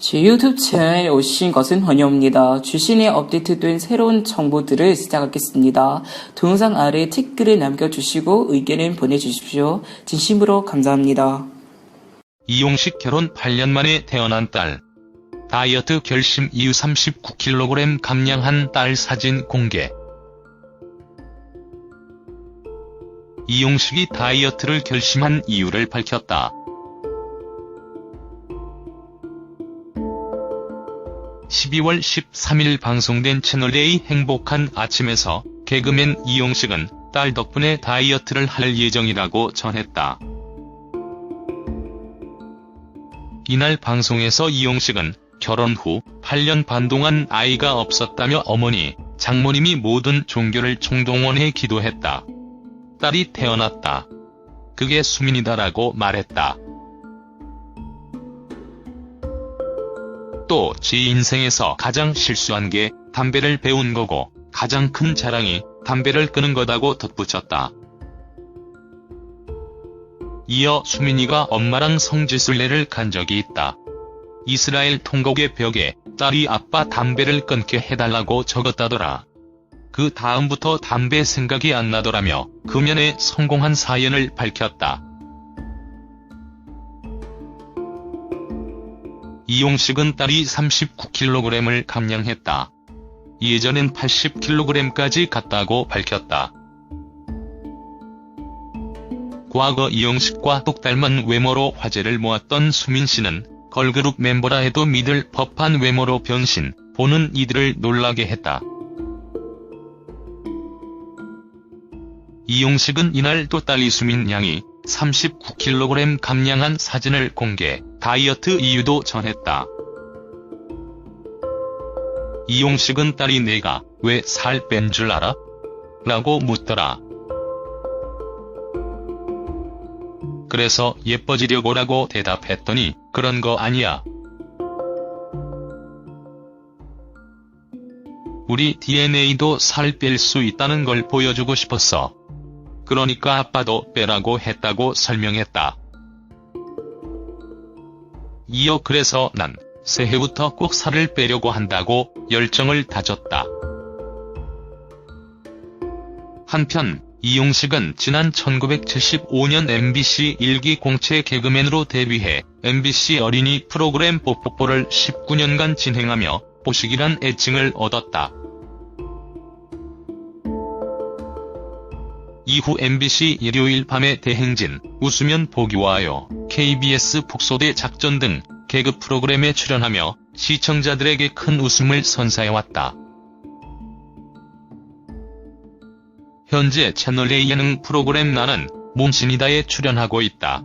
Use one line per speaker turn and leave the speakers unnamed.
제 유튜브 채널에 오신 것은 환영합니다. 주신에 업데이트된 새로운 정보들을 시작하겠습니다. 동영상 아래 댓글을 남겨주시고 의견을 보내주십시오. 진심으로 감사합니다.
이용식 결혼 8년 만에 태어난 딸. 다이어트 결심 이후 39kg 감량한 딸 사진 공개. 이용식이 다이어트를 결심한 이유를 밝혔다. 12월 13일 방송된 채널A 행복한 아침에서 개그맨 이용식은 딸 덕분에 다이어트를 할 예정이라고 전했다. 이날 방송에서 이용식은 결혼 후 8년 반 동안 아이가 없었다며 어머니, 장모님이 모든 종교를 총동원해 기도했다. 딸이 태어났다. 그게 수민이다라고 말했다. 또 제 인생에서 가장 실수한 게 담배를 배운 거고 가장 큰 자랑이 담배를 끊은 거다고 덧붙였다. 이어 수민이가 엄마랑 성지순례를 간 적이 있다. 이스라엘 통곡의 벽에 딸이 아빠 담배를 끊게 해달라고 적었다더라. 그 다음부터 담배 생각이 안 나더라며 금연에 성공한 사연을 밝혔다. 이용식은 딸이 39kg을 감량했다. 예전엔 80kg까지 갔다고 밝혔다. 과거 이용식과 똑 닮은 외모로 화제를 모았던 수민 씨는 걸그룹 멤버라 해도 믿을 법한 외모로 변신, 보는 이들을 놀라게 했다. 이용식은 이날 또 딸 이수민 양이 39kg 감량한 사진을 공개, 다이어트 이유도 전했다. 이용식은 딸이 내가 왜 살 뺀 줄 알아? 라고 묻더라. 그래서 예뻐지려고 라고 대답했더니 그런 거 아니야. 우리 DNA도 살 뺄 수 있다는 걸 보여주고 싶었어. 그러니까 아빠도 빼라고 했다고 설명했다. 이어 그래서 난 새해부터 꼭 살을 빼려고 한다고 열정을 다졌다. 한편 이용식은 지난 1975년 MBC 일기 공채 개그맨으로 데뷔해 MBC 어린이 프로그램 뽀뽀뽀를 19년간 진행하며 보식이란 애칭을 얻었다. 이후 MBC 일요일 밤의 대행진, 웃으면 복이 와요, KBS 복소대 작전 등 개그 프로그램에 출연하며 시청자들에게 큰 웃음을 선사해왔다. 현재 채널A 예능 프로그램 나는 몸신이다에 출연하고 있다.